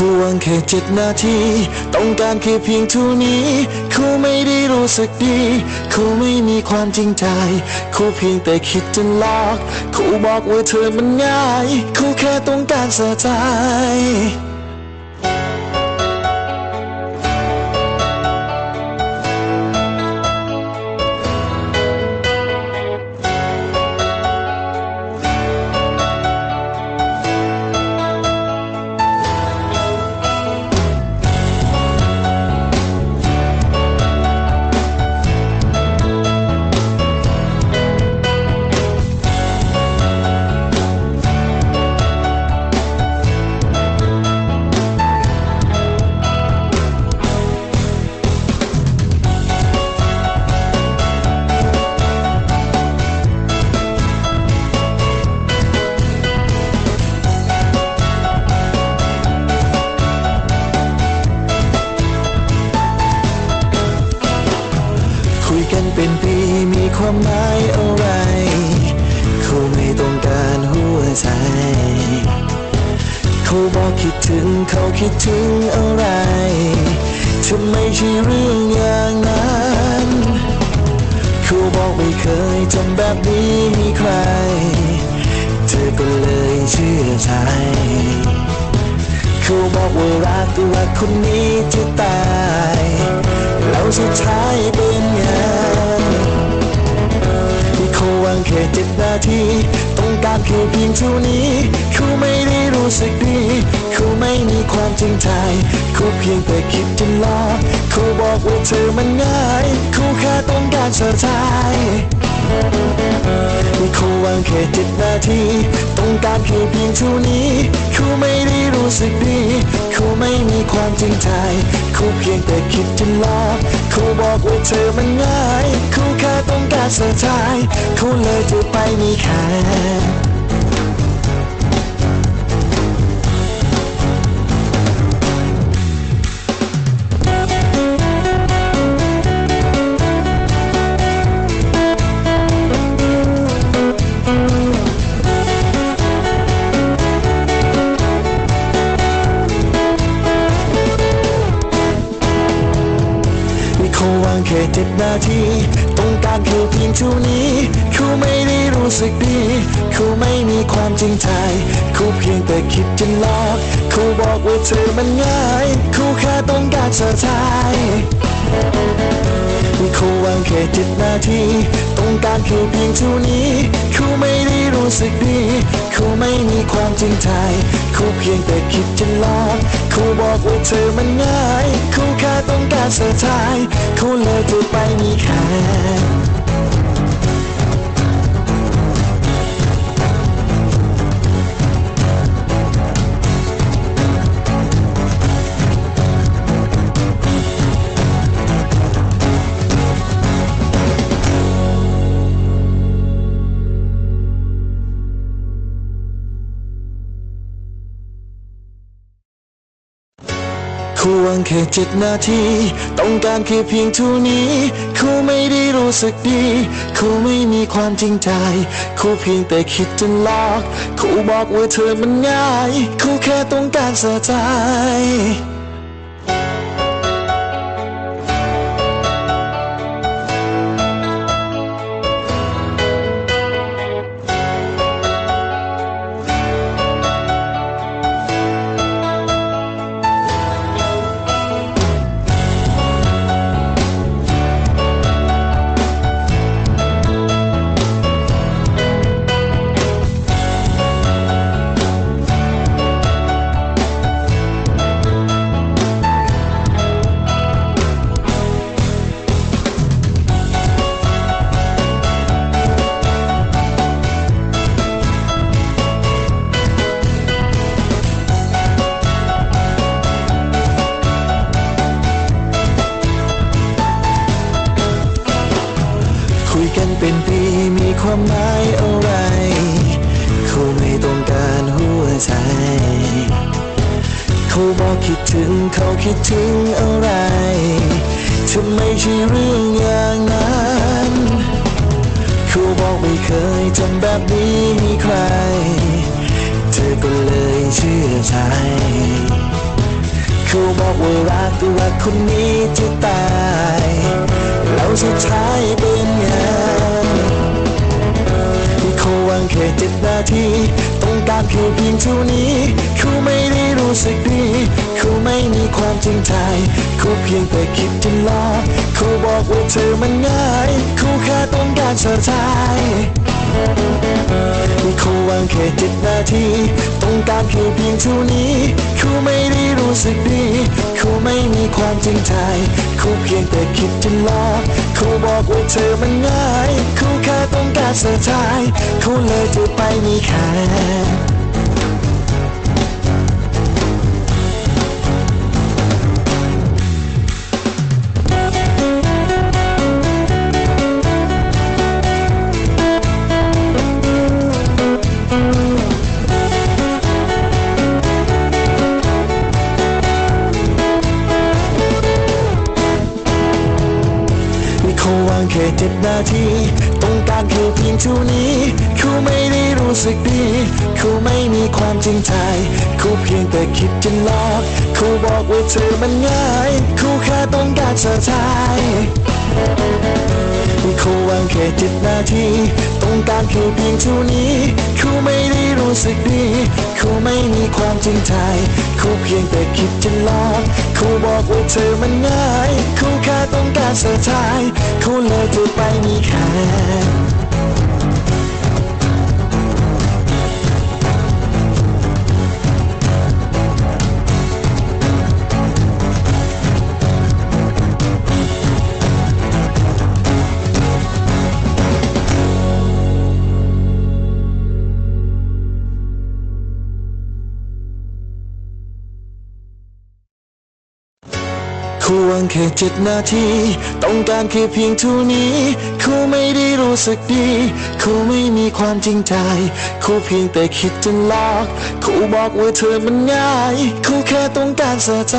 ควงแค่เจ็ดนาที ต้องการแค่เพียงเท่านี้เขาไม่ได้รู้สึกดีเขาไม่มีความจริงใจเขาเพียงแต่คิดจะหลอกเขาบอกว่าเธอมันง่ายเขาแค่ต้องการเสียใจ ความหมายอะไรเขาไม่ต้องการหัวใจ เขาบอกคิดถึงเขาคิดถึงอะไรทำไมใช่เรื่องอย่างนั้นเขาบอกไม่เคยทำแบบนี้มีใคร เธอก็เลยเชื่อใจเขาบอกว่ารักรักคนนี้จะต เพียงเท่านี้เขาไม่ได้รู้สึกดีเขาไม่มีความจริงใจเขาเพียงแต่คิดจะหลอกเขาบอกว่าเธอมันง่ายเขาแค่ต้องการเสียใจเขาวางแค่เจ็ดนาทีต้องการแค่เพียงเท่านี้เขาไม่ได้รู้สึกดีเขาไม่มีความจริงใจเขาเพียงแต่คิดจะหลอกเขาบอกว่าเธอมันง่ายเขาแค่ต้องการเสียใจเขาเลยจะไปมีแค่างแค่เจ็ดนาที ต้องการแค่เพียงเท่านี้เขาไม่ได้รู้สึกดีเขาไม่มีความจริงใจเขาเพียงแต่คิดจะหลอกเขาบอกว่าเธอมันง่ายเขาแค่ต้องการเสียใจ เขาวางแค่เจ็ดนาทีต้องการแค่เพียงเท่านี้ เขาไม่ได้รู้สึกดี เขาไม่มีความจริงใจเขาเพียงแต่คิดจะหลอกเขาบอกว่าเธอมันง่าย เขาแค่ต้องการเสียใจเขาเลยจะไปมีแค่ แค่เจ็ดนาที ต้องการแค่เพียงเท่านี้ เขาไม่ได้รู้สึกดี เขาไม่มีความจริงใจ เขาเพียงแต่คิดจะหลอกเขาบอกว่าเธอมันง่าย เขาแค่ต้องการเสียใจ เป็นปีมีความหมายอะไรเขาไม่ต้องการหัวใจ เขาบอกคิดถึงเขาคิดถึงอะไรทำไมใช่เรื่องอย่างนั้นเขาบอกไม่เคยทำแบบนี้มีใคร เธอก็เลยเชื่อใจครูบอกว่ารักรักคนนี้จะตาย แล้วสุดท้ายเป็นาวางแค่เจ็ดนาที ต้องการแค่เพียงเท่านี้ เขาไม่ได้รู้สึกดี เขาไม่มีความจริงใจ เขาเพียงแต่คิดจะหลอกเขาบอกว่าเธอมันง่าย เขาแค่ต้องการเธอใจเขาวางแค่เจ็ดนาที ต้องการแค่เพียงเท่านี้ เขาไม่ได้รู้สึกดี เขาไม่มีความจริงใจ เขาเพียงแต่คิดจะหลอกเขาบอกว่าเธอมันง่าย เขาแค่ต้องการเสียใจเขาเลยจะไปมีแค่นี่ แค่เจ็ดนาที ต้องการแค่เพียงเท่านี้เขาไม่ได้รู้สึกดีเขาไม่มีความจริงใจเขาเพียงแต่คิดจะหลอกเขาบอกว่าเธอมันง่ายเขาแค่ต้องการเธอใจเขาวางแค่เจ็ดนาที ต้องการแค่เพียงเท่านี้ รู้สึกดีครูไม่มีความจริงใจครูเพียงแต่คิดจะหลอกครูบอกว่าเธอมันง่ายครูแค่ต้องการเสียใจครูเลยจะไปมีแค่ แค่เจ็ดนาที ต้องการแค่เพียงเท่านี้ เขาไม่ได้รู้สึกดี เขาไม่มีความจริงใจ เขาเพียงแต่คิดจะหลอกเขาบอกว่าเธอมันง่าย เขาแค่ต้องการเสียใจ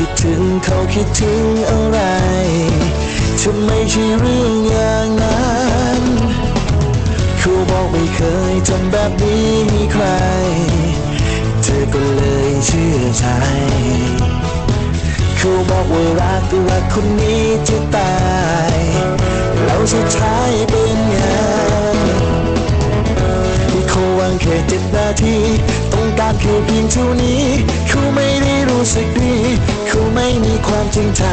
คิดถึงเขาคิดถึงอะไรจะไม่ใช่เรื่องอย่างนั้นเขาบอกไม่เคยทำแบบนี้ให้ใคร เธอก็เลยเชื่อใจเขาบอกว่ารักแต่รักคนนี้จะตายแล้วสุดท้ายเป็นไงเขาวางแค่เจ็ดนาที ต้องการแค่เพียงเท่านี้ เขาไม่ได้รู้สึกดี เขาไม่มีความจริงใจ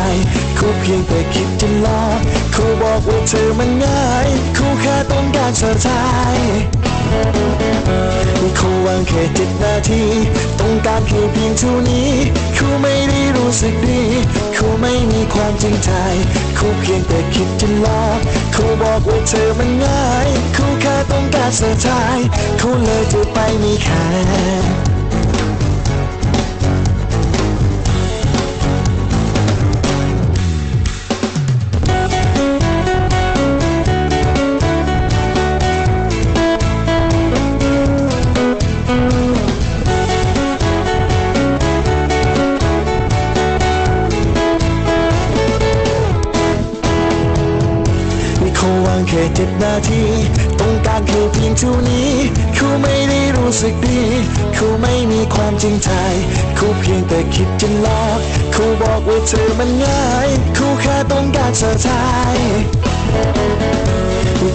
เขาเพียงแต่คิดจะหลอกเขาบอกว่าเธอมันง่ายเขาแค่ต้องการเธอใจเขาวางแค่เจ็ดนาที ต้องการแค่เพียงเท่านี้เขาไม่ได้รู้สึกดีเขาไม่มีความจริงใจเขาเพียงแต่คิดจะหลอกเขาบอกว่าเธอมันง่ายเขาแค่ต้องการเสียใจเขาเลยจะไปมีแค่ ค่เจ็ดนาที ต้องการแค่เพียงเท่านี้เขาไม่ได้รู้สึกดีเขาไม่มีความจริงใจเขาเพียงแต่คิดจะหลอกเขาบอกว่าเธอมันง่ายเขาแค่ต้องการเธอใจ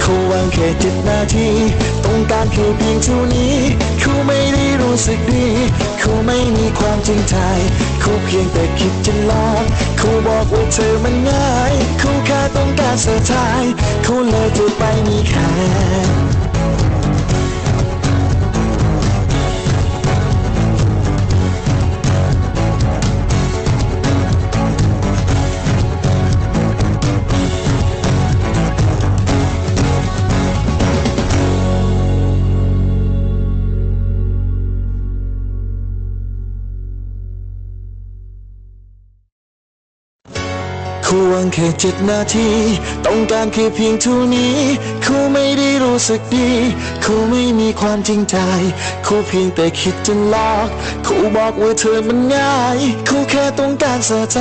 เขาวางแค่เจ็ดนาที ต้องการแค่เพียงเท่านี้เขาไม่ได้รู้สึกดี ไม่มีความจริงใจเขาเเพียงแต่คิดจะหลอกคู่บอกว่าเธอมันง่ายคู่แค่ต้องการเสียทายครูเลยจะไปมีใค่ค วรแค่เจ็ดนาที ต้องการแค่เพียงเท่านี้ครูไม่ได้รู้สึกดีครูไม่มีความจริงใจครูเพียงแต่คิดจะหลอกครูบอกว่าเธอมันง่ายครูแค่ต้องการเสียใจ